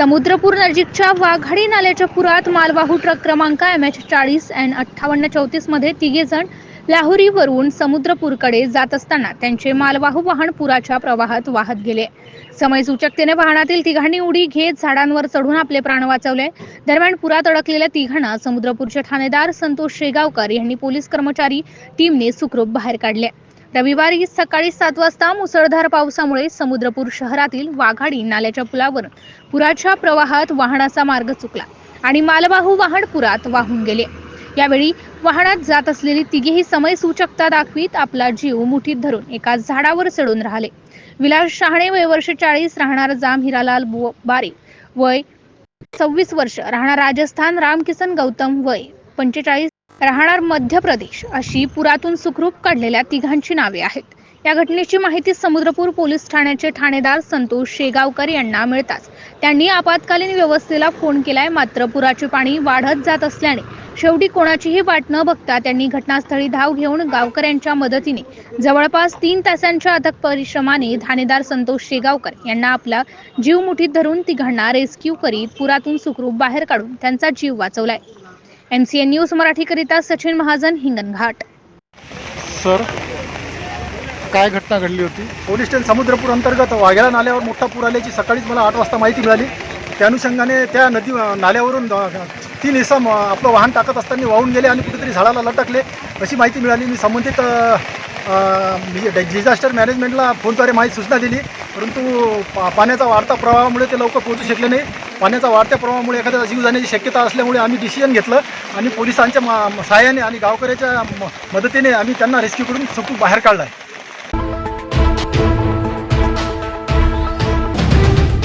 समुद्रपूर नजीकच्या वाघाडी नाल्याच्या पुरात मालवाहू ट्रक क्रमांक एम एच चाळीस अँड अठ्ठावन्न चौतीसमध्ये तिघे जण लाहोरीवरून समुद्रपूरकडे जात असताना त्यांचे मालवाहू वाहन पुराच्या प्रवाहात वाहत गेले. समय सूचकतेने वाहनातील तिघांनी उडी घेत झाडांवर चढून आपले प्राण वाचवले. दरम्यान पुरात अडकलेल्या तिघांना समुद्रपूरचे ठाणेदार संतोष शेगावकर यांनी पोलीस कर्मचारी टीमने सुखरूप बाहेर काढले. रविवारी सकाळी सात वाजता मुसळधार पावसामुळे समुद्रपूर शहरातील वाघाडी नाल्याच्या पुलावर पुराच्या प्रवाहात वाहनाचा मार्ग चुकला आणि मालवाहू वाहन पुरात वाहून गेले. यावेळी वाहनात जात असलेली तिघेही समय सूचकता दाखवीत आपला जीव मुठीत धरून एका झाडावर चढून राहिले. विलास शहाणे वय वर्ष चाळीस राहणार जाम हिरालाल बु- वय सव्वीस वर्ष राहणार राजस्थान रामकिसन गौतम वय पंचेचाळीस राहणार मध्य प्रदेश अशी पुरातून सुखरूप काढलेल्या तिघांची नावे आहेत. या घटनेची माहिती समुद्रपूर पोलीस ठाण्याचे ठाणेदार संतोष शेगावकर यांना मिळताच. त्यांनी आपत्कालीन व्यवस्थेला फोन केलाय मात्र पुराचे पाणी वाढत जात असल्याने शेवटी कोणाचीही वाट न बघता त्यांनी घटनास्थळी धाव घेऊन गावकऱ्यांच्या मदतीने जवळपास तीन तासांच्या अथक परिश्रमाने ठाणेदार संतोष शेगावकर यांना आपला जीव मुठीत धरून तिघांना रेस्क्यू करीत पुरातून सुखरूप बाहेर काढून त्यांचा जीव वाचवलाय. एमसीएन न्यूज मराठीकरिता सचिन महाजन हिंगणघाट. सर काय घटना घडली होती? पोलीस स्टेशन समुद्रपूर अंतर्गत वाघेळा नाल्यावर मोठा पूर आल्याची सकाळीच मला आठ वाजता माहिती मिळाली. त्या अनुषंगाने त्या नदी नाल्यावरून तीन इसम आपलं वाहन टाकत असताना वाहून गेले आणि कुठेतरी झाडाला लटकले अशी माहिती मिळाली. मी संबंधित डिझास्टर मॅनेजमेंटला फोनद्वारे माहिती सूचना दिली परंतु पा पाण्याचा वाढता प्रवाहामुळे ते लवकर पोहोचू शकले नाही. पाण्याचा वाढत्या प्रवाहामुळे एखाद्याचा जीव जाण्याची शक्यता असल्यामुळे आम्ही डिसिजन घेतलं आणि पोलिसांच्या मा सहाय्याने आणि गावकऱ्याच्या म- मदतीने आम्ही त्यांना रेस्क्यू करून सुखरूप बाहेर काढला आहे